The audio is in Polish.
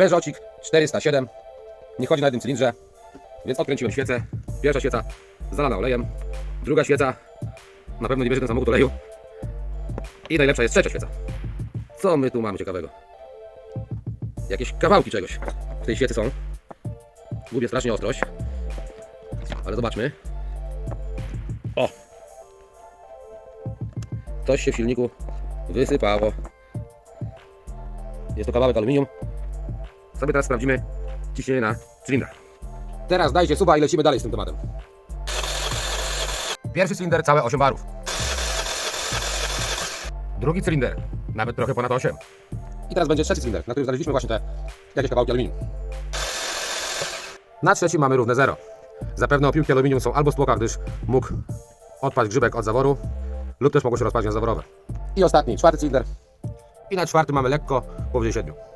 Peugeotik 407. Nie chodzi na jednym cylindrze, więc odkręciłem świecę. Pierwsza świeca zalana olejem, druga świeca na pewno nie bierze ten samochód oleju. I najlepsza jest trzecia świeca. Co my tu mamy ciekawego? Jakieś kawałki czegoś w tej świecy są. Gubię strasznie ostrość. Ale zobaczmy. O! Coś się w silniku wysypało. Jest to kawałek aluminium. Sobie teraz sprawdzimy ciśnienie na cylindrach. Teraz dajcie suba i lecimy dalej z tym tematem. Pierwszy cylinder całe 8 barów. Drugi cylinder nawet trochę ponad 8. I teraz będzie trzeci cylinder, na którym znaleźliśmy właśnie te jakieś kawałki aluminium. Na trzecim mamy równe zero. Zapewne opiłki aluminium są albo z tłoka, gdyż mógł odpaść grzybek od zaworu, lub też mogło się rozpaść zaworowe. I ostatni, czwarty cylinder. I na czwartym mamy lekko powyżej 7.